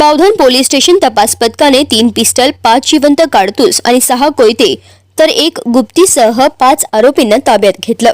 Bavdhan police station तपास पथकाने तीन पिस्टल पाच जिवंत काडतूस आणि सहा कोयते तर एक गुप्तीसह पाच आरोपींना ताब्यात घेतलं.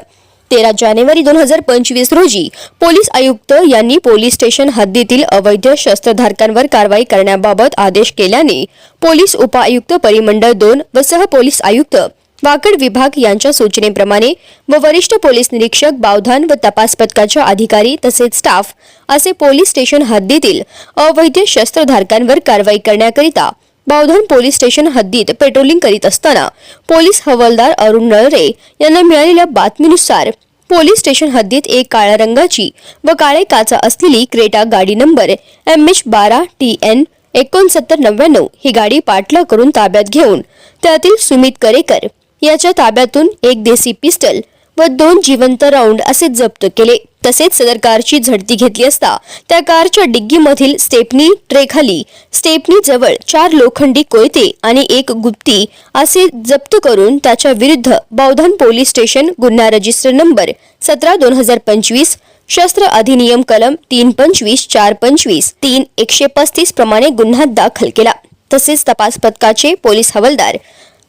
तेरा जानेवारी दोन हजार पंचवीस रोजी पोलीस आयुक्त यांनी पोलीस स्टेशन हद्दीतील अवैध शस्त्रधारकांवर कारवाई करण्याबाबत आदेश केल्याने पोलीस उपआयुक्त परिमंडळ दोन व सह पोलीस आयुक्त वाकड विभाग यांच्या सूचनेप्रमाणे व वरिष्ठ पोलीस निरीक्षक बावधान व तपास पथकाच्या अधिकारी तसेच स्टाफ असे पोलीस स्टेशन हद्दीतील अवैध शस्त्रधारकांवर कारवाई करण्याकरिता बावधान पोलीस स्टेशन हद्दीत पेट्रोलिंग करीत असताना पोलीस हवालदार अरुण नळरे यांना मिळालेल्या बातमीनुसार पोलीस स्टेशन हद्दीत एक काळ्या रंगाची व काळे काचा असलेली क्रेटा गाडी नंबर एम एच बारा टी एन एकोणसत्तर नव्याण्णव ही गाडी पाठला करून ताब्यात घेऊन त्यातील सुमित करेकर याच्या ताब्यातून एक देसी पिस्टल व दोन जिवंत राऊंड असे जप्त केले. तसेच सदर कारची झडती घेतली असता त्या कारच्या डिग्गीमधील स्टेपनी ट्रेखाली स्टेपनी जवळ चार लोखंडी कोयते आणि एक गुप्ती असे जप्त करून त्याच्या विरुद्ध बौधन पोलीस स्टेशन गुन्हा रजिस्टर नंबर सतरा दोन हजार पंचवीस शस्त्र अधिनियम कलम तीन पंचवीस चार पंचवीस तीन एकशे पस्तीस प्रमाणे गुन्हा दाखल केला. तसेच तपास पथकाचे पोलीस हवालदार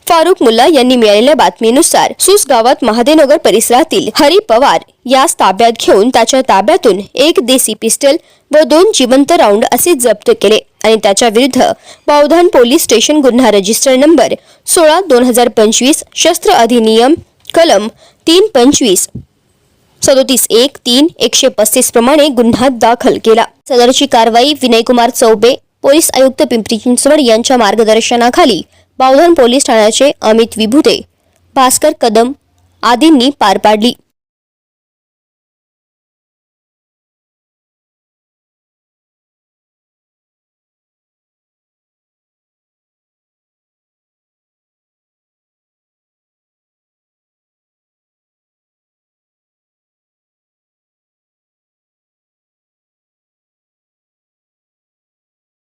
फारुख मुल्ला यांनी मिळालेल्या बातमीनुसार सुस गावात महादेवनगर परिसरातील हरी पवार यास ताब्यात घेऊन त्याच्या ताब्यातून एक देसी पिस्टल व दोन जिवंत राऊंड असे जप्त केले आणि त्याच्या विरुद्ध बावधान पोलीस स्टेशन गुन्हा रजिस्टर नंबर सोळा दोन हजार पंचवीस शस्त्र अधिनियम कलम तीन पंचवीस सदोतीस एक तीन एकशे पस्तीस प्रमाणे गुन्हा दाखल केला. सदरची कारवाई विनयकुमार चौबे पोलीस आयुक्त पिंपरी चिंचवड यांच्या मार्गदर्शनाखाली बावधन पोलीस ठाण्याचे अमित विभुते भास्कर कदम आदींनी पार पाडली.